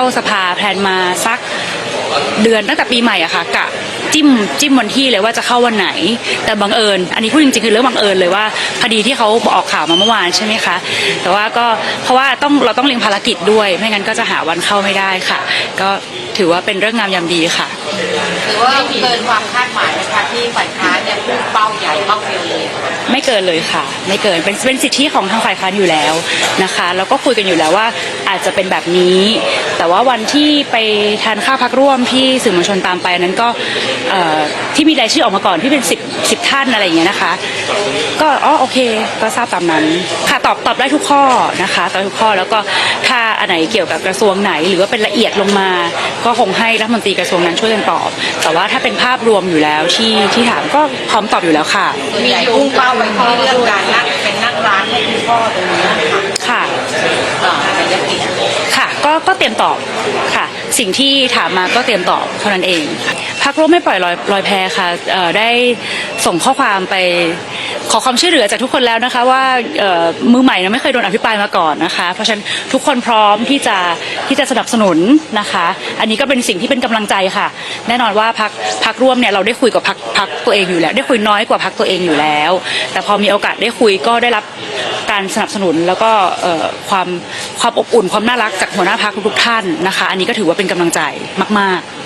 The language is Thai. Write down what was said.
เข้าสภาแพลนมาสักเดือนตั้งแต่ปีใหม่อะค่ะกะจิ้มจิ้มวันที่เลยว่าจะเข้าวันไหน แต่บังเอิญ อันนี้พูดจริงๆคือเรื่องบังเอิญเลยว่าพอดีที่เขาออกข่าวมาเมื่อวานใช่ไหมคะ แต่ว่าก็เพราะว่าต้องเราต้องเรียงภารกิจด้วย ไม่งั้นก็จะหาวันเข้าไม่ได้ค่ะ ก็ถือว่าเป็นเรื่องงามยามดีค่ะถือว่าเกินความคาดหมายนะคะที่ฝ่ายค้านเนี่ยพุ่งเป้าใหญ่เป้าเดียวเลยไม่เกินเลยค่ะ ไม่เกินเป็นเป็นสิทธิของทางฝ่ายค้านอยู่แล้วนะคะ แล้วก็คุยกันอยู่แล้วว่าอาจจะเป็นแบบนี้ แต่ว่าวันที่ไปทานข้าวพักร่วมที่สื่อมวลชนตามไปนั้นก็ที่มีรายชื่อออกมาก่อนที่เป็นสิบสิบท่านอะไรอย่างเงี้ยนะคะ ก็อ๋อโอเคก็ทราบตามนั้นค่ะตอบตอบได้ทุกข้อนะคะตอบทุกข้อแล้วก็ถ้าอันไหนเกี่ยวกับกระทรวงไหน หรือว่าเป็นละเอียดลงมา ก็คงให้รัฐมนตรีกระทรวงนั้นช่วยกันตอบ แต่ว่าถ้าเป็นภาพรวมอยู่แล้วที่ที่ถามก็พร้อมตอบอยู่แล้วค่ะส่วนใหญ่พุ่งเป้าไปที่เรื่องการนั่งเป็นนั่งร้านให้คุณพ่อตรงนี้นะคะ ค่ะ เอ่อในยติ ค่ะ ก็ก็เตรียมตอบค่ะ สิ่งที่ถามมาก็เตรียมตอบเท่านั้นเองพักร่วมไม่ปล่อยลอยลอยแพค่ะเอ่อได้ส่งข้อความไป ขอความช่วยเหลือจากทุกคนแล้วนะคะว่ามือใหม่นะไม่เคยโดนอภิปรายมาก่อนนะคะ เพราะฉะนั้นทุกคนพร้อมที่จะที่จะสนับสนุนนะคะ อันนี้ก็เป็นสิ่งที่เป็นกำลังใจค่ะ แน่นอนว่าพักพักร่วมเนี่ยเราได้คุยกับพักพักตัวเองอยู่แล้ว ได้คุยน้อยกว่าพักตัวเองอยู่แล้ว แต่พอมีโอกาสได้คุยก็ได้รับการสนับสนุนแล้วก็ความความอบอุ่นความน่ารักจากหัวหน้าพักทุกท่านนะคะ อันนี้ก็ถือว่าเป็นกำลังใจมาก ๆ